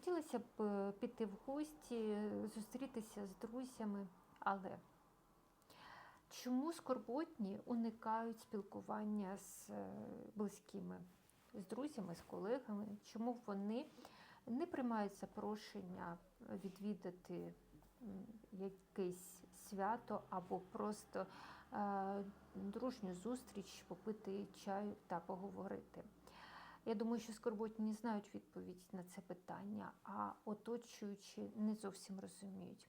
Хотілося б е, піти в гості, зустрітися з друзями, але чому скорботні уникають спілкування з е, близькими, з друзями, з колегами? Чому вони не приймають запрошення відвідати якесь свято або просто е, дружню зустріч, попити чаю та поговорити? Я думаю, що скорботні знають відповідь на це питання, а оточуючі не зовсім розуміють.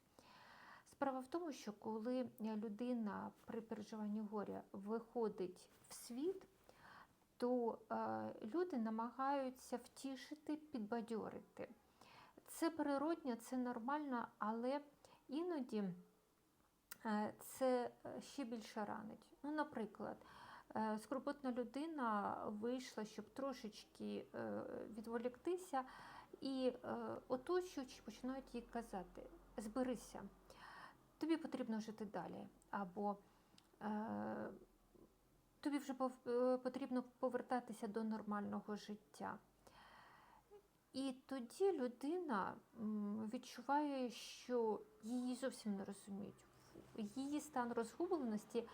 Справа в тому, що коли людина при переживанні горя виходить в світ, то е, люди намагаються втішити, підбадьорити. Це природньо, це нормально, але іноді е, це ще більше ранить. Ну, наприклад, е, скорботна людина вийшла, щоб трошечки е, відволіктися, і е, оточуючі починають їй казати: зберися, тобі потрібно жити далі. або е, Тобі вже е, потрібно повертатися до нормального життя. І тоді людина відчуває, що її зовсім не розуміють. Її стан розгубленості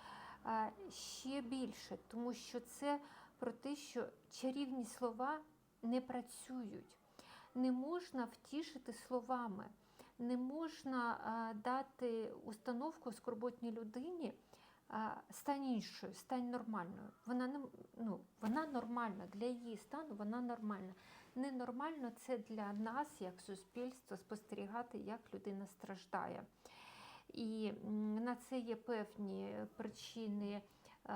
ще більше, тому що це про те, що чарівні слова не працюють. Не можна втішити словами, не можна дати установку скорботній людині. Стань іншою, стань нормальною. Вона не ну, вона нормальна для її стану, вона нормальна. Ненормально це для нас, як суспільство, спостерігати, як людина страждає. І на це є певні причини е,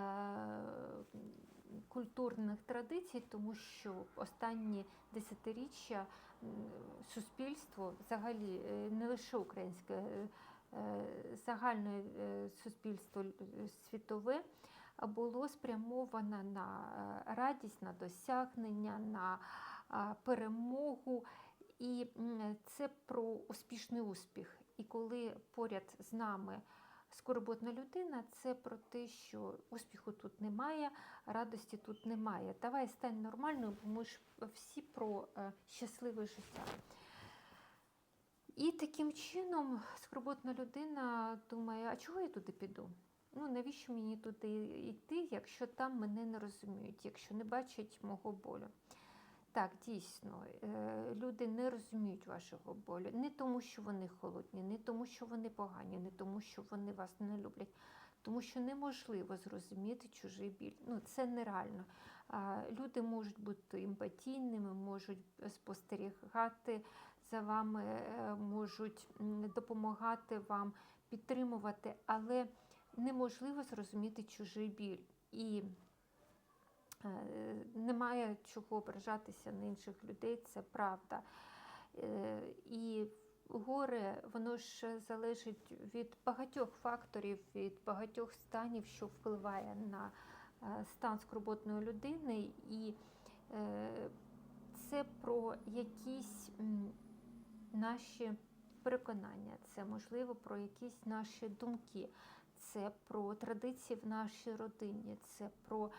культурних традицій, тому що останні десятиріччя суспільство, взагалі е, не лише українське, е, загальне суспільство світове було спрямовано на радість, на досягнення, на перемогу. І це про успішний успіх. І коли поряд з нами скорботна людина, це про те, що успіху тут немає, радості тут немає. Давай стань нормальною, бо ми ж всі про е, щасливе життя. І таким чином скорботна людина думає, а чого я туди піду? Ну, навіщо мені туди йти, якщо там мене не розуміють, якщо не бачать мого болю? Так, дійсно, е, люди не розуміють вашого болю. Не тому, що вони холодні, не тому, що вони погані, не тому, що вони вас не люблять, тому що неможливо зрозуміти чужий біль. Ну, це нереально. Люди можуть бути емпатійними, можуть спостерігати за вами, е, можуть допомагати вам, підтримувати, але неможливо зрозуміти чужий біль. І Немає чого ображатися на інших людей, це правда. Е, І горе, воно ж залежить від багатьох факторів, від багатьох станів, що впливає на е, стан скорботної людини. І е, це про якісь наші переконання, це можливо про якісь наші думки, це про традиції в нашій родині, це про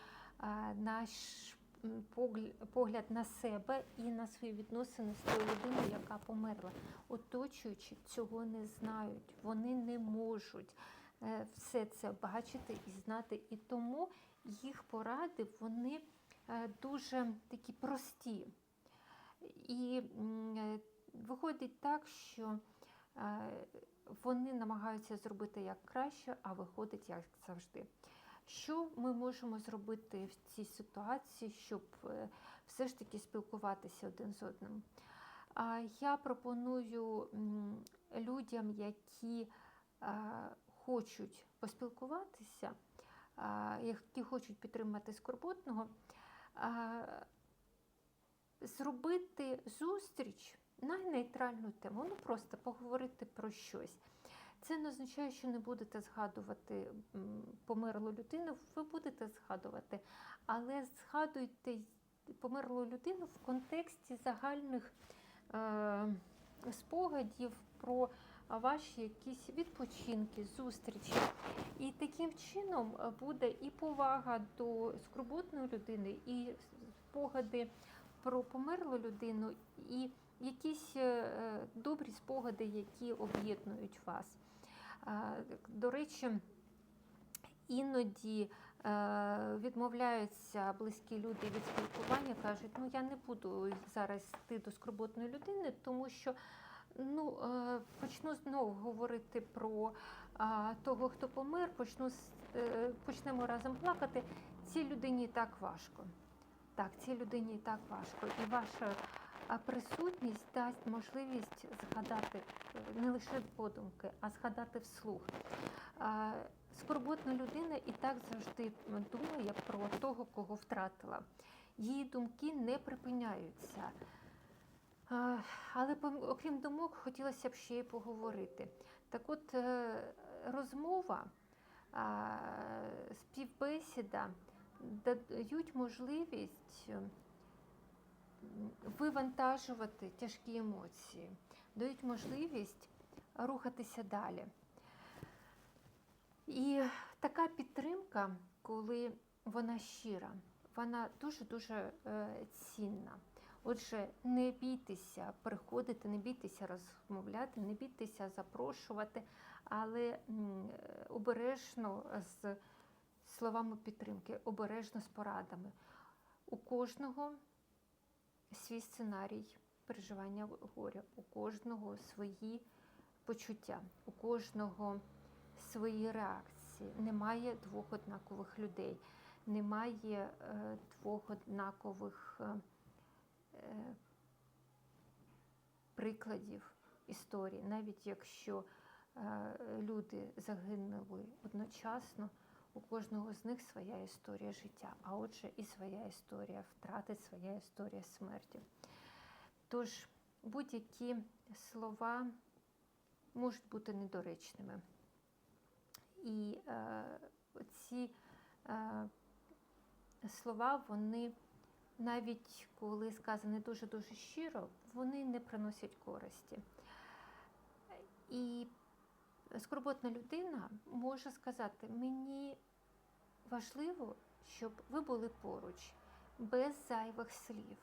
наш погляд на себе і на свої відносини з тою людиною, яка померла. Оточуючи цього не знають, вони не можуть е, все це бачити і знати. І тому їх поради вони е, дуже такі прості. І е, виходить так, що вони намагаються зробити як краще, а виходить як завжди. Що ми можемо зробити в цій ситуації, щоб е, все ж таки спілкуватися один з одним? Я пропоную людям, які е, хочуть поспілкуватися, які хочуть підтримати скорботного, зробити зустріч на нейтральну тему, ну просто поговорити про щось. Це не означає, що не будете згадувати померлу людину, ви будете згадувати, але згадуйте померлу людину в контексті загальних е, спогадів про ваші якісь відпочинки, зустрічі. І таким чином е, буде і повага до скорботної людини, і спогади про померлу людину і якісь е, е, добрі спогади, які об'єднують вас. До речі, іноді е, відмовляються близькі люди від спілкування, кажуть, ну я не буду зараз йти до скорботної людини, тому що ну, почну знову говорити про того, хто помер, почну, почнемо разом плакати. Цій людині так важко. Так, цій людині так важко. І ваша а, присутність дасть можливість згадати е, не лише подумки, а згадати вслух. Скорботна людина і так завжди думає про того, кого втратила. Її думки не припиняються. Але окрім думок, хотілося б ще й поговорити. Так от, е, розмова, співбесіда дають можливість вивантажувати тяжкі емоції, дають можливість рухатися далі. І така підтримка, коли вона щира, вона дуже-дуже е, цінна. Отже, не бійтеся приходити, не бійтеся розмовляти, не бійтеся запрошувати, але обережно з словами підтримки, обережно з порадами. У кожного свій сценарій переживання горя, у кожного свої почуття, у кожного свої реакції. Немає двох однакових людей, немає е, двох однакових е, е, прикладів історії, навіть якщо люди загинули одночасно, у кожного з них своя історія життя, а отже, і своя історія втрати, своя історія смерті. Тож будь-які слова можуть бути недоречними. І е, ці е, слова, вони навіть коли сказані дуже-дуже щиро, вони не приносять користі. І скорботна людина може сказати, мені важливо, щоб ви були поруч, без зайвих слів.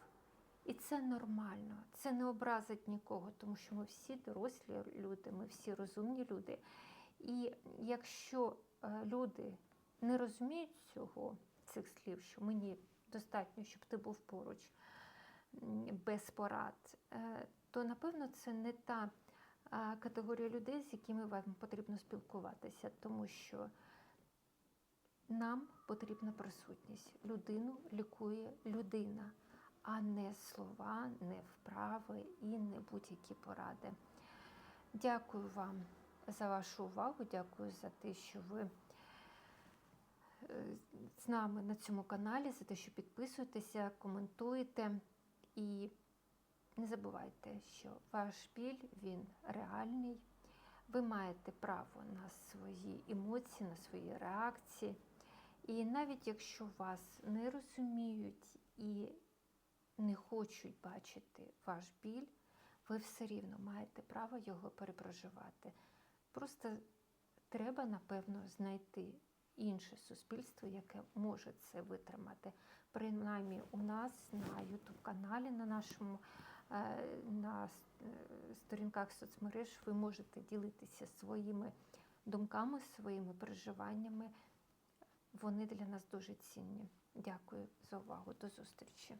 І це нормально, це не образить нікого, тому що ми всі дорослі люди, ми всі розумні люди. І якщо е, люди не розуміють цього, цих слів, що мені достатньо, щоб ти був поруч без порад, е, то напевно це не та категорія людей, з якими вам потрібно спілкуватися, тому що нам потрібна присутність. Людину лікує людина, а не слова, не вправи і не будь-які поради. Дякую вам за вашу увагу. Дякую за те, що ви е, з нами на цьому каналі, за те, що підписуєтеся, коментуєте. І не забувайте, що ваш біль він реальний. Ви маєте право на свої емоції, на свої реакції. І навіть якщо вас не розуміють і не хочуть бачити ваш біль, ви все рівно маєте право його перепроживати. Просто треба, напевно, знайти інше суспільство, яке може це витримати. Принаймні у нас на YouTube каналі, на нашому на е, сторінках соцмереж ви можете ділитися своїми думками, своїми переживаннями. Вони для нас дуже цінні. Дякую за увагу. До зустрічі.